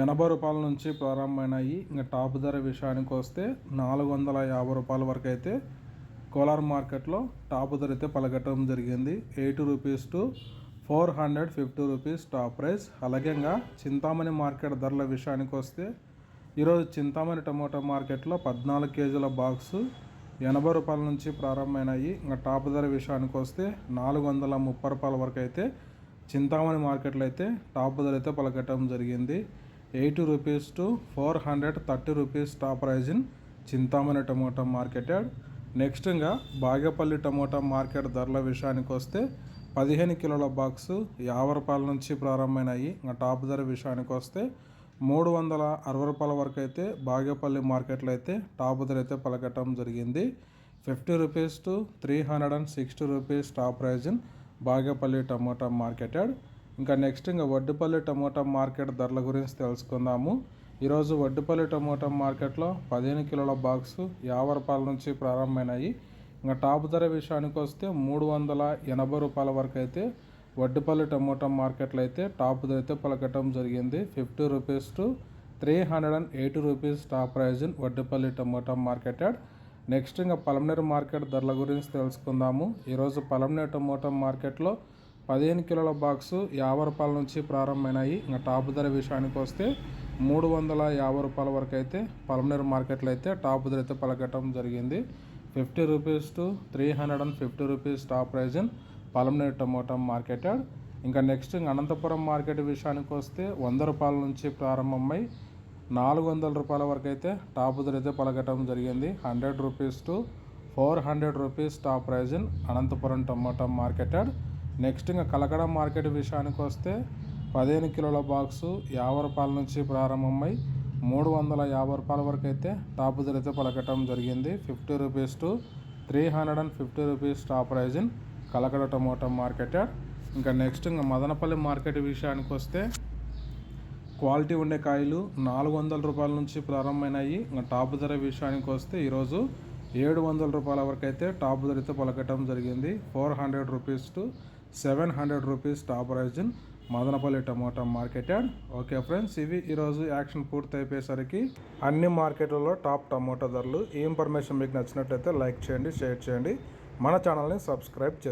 ఎనభై రూపాయల నుంచి ప్రారంభమైనాయి. ఇంకా టాప్ ధర విషయానికి వస్తే నాలుగు వందల యాభై రూపాయల వరకు అయితే కోలార్ మార్కెట్లో టాప్ ధర అయితే పలకటం జరిగింది. Eighty rupees to four hundred fifty rupees top price. అలాగే ఇంకా చింతామణి మార్కెట్ ధరల విషయానికి వస్తే ఈరోజు చింతామణి టమోటా మార్కెట్లో పద్నాలుగు కేజీల బాక్సు ఎనభై రూపాయల నుంచి ప్రారంభమైనాయి. ఇంకా టాప్ ధర విషయానికి వస్తే నాలుగు వందల ముప్పై రూపాయల వరకు అయితే చింతామణి మార్కెట్లో అయితే టాప్ ధర అయితే పలకటం జరిగింది. Eighty rupees to four hundred thirty rupees top prize in Chintamani tomato marketed. Next ఇంకా బాగేపల్లి టమోటా మార్కెట్ ధరల విషయానికి వస్తే పదిహేను కిలోల బాక్సు యాభై రూపాయల నుంచి ప్రారంభమైనాయి. ఇంకా టాప్ ధర విషయానికి వస్తే మూడు వందల అరవై రూపాయల వరకు అయితే బాగేపల్లి మార్కెట్లో అయితే టాప్ ధర అయితే పలకటం జరిగింది. Fifty rupees to three hundred and sixty rupees top prize in Bagepalli tomato marketed. ఇంకా నెక్స్ట్ ఇంకా వడ్డుపల్లి టమోటా మార్కెట్ ధరల గురించి తెలుసుకుందాము. ఈరోజు వడ్డుపల్లి టమోటా మార్కెట్లో పదిహేను కిలోల బాక్సు యాభై రూపాయల నుంచి ప్రారంభమైనాయి. ఇంకా టాప్ ధర విషయానికి వస్తే మూడు వందల ఎనభై రూపాయల వరకు అయితే వడ్డుపల్లి టమోటా మార్కెట్లో అయితే టాప్ ధర అయితే పలకటం జరిగింది. Fifty rupees to three hundred and eighty rupees top prize in Vaddupalli tomato market next ఇంకా పలమనేరు మార్కెట్ ధరల గురించి తెలుసుకుందాము. ఈరోజు పలమనేరు టమోటా మార్కెట్లో పదిహేను కిలోల బాక్సు యాభై రూపాయల నుంచి ప్రారంభమైనాయి. ఇంకా టాప్ ధర విషయానికి వస్తే మూడు వందల యాభై రూపాయల వరకు అయితే పలమనేరు మార్కెట్లో అయితే టాప్ ధర అయితే పలకటం జరిగింది. Fifty rupees to three hundred and fifty rupees top prize in Palamaner tomato marketed. ఇంకా నెక్స్ట్ అనంతపురం మార్కెట్ విషయానికి వస్తే వంద రూపాయల నుంచి ప్రారంభమై నాలుగు వందల రూపాయల వరకు అయితే టాప్ ధర అయితే పలకటం జరిగింది. Hundred rupees to four hundred rupees top prize in Anantapur tomato marketed. Next ఇంకా కలకడ మార్కెట్ విషయానికి వస్తే పదిహేను కిలోల బాక్సు యాభై రూపాయల నుంచి ప్రారంభమై మూడు వందల యాభై రూపాయల వరకు అయితే టాప్ ధర అయితే పలకటం జరిగింది. Fifty rupees to three hundred and fifty rupees top prize in Kalakada tomato market ఇంకా నెక్స్ట్ ఇంకా మదనపల్లి మార్కెట్ విషయానికి వస్తే క్వాలిటీ ఉండే కాయలు నాలుగు వందల రూపాయల నుంచి ప్రారంభమైనాయి. ఇంకా టాప్ ధర విషయానికి వస్తే ఈరోజు ఏడు వందల రూపాయల వరకు అయితే టాప్ ధరతో పలకటం జరిగింది. Four hundred rupees to seven hundred rupees top prize in Madanapalle tomato marketed okay friends ఇవి ఈరోజు యాక్షన్ పూర్తి అయిపోయేసరికి అన్ని మార్కెట్లలో టాప్ టమోటా ధరలు. ఈ ఇన్ఫర్మేషన్ మీకు నచ్చినట్లయితే లైక్ చేయండి షేర్ చేయండి. మన ఛానల్ని సబ్స్క్రైబ్ చేయండి.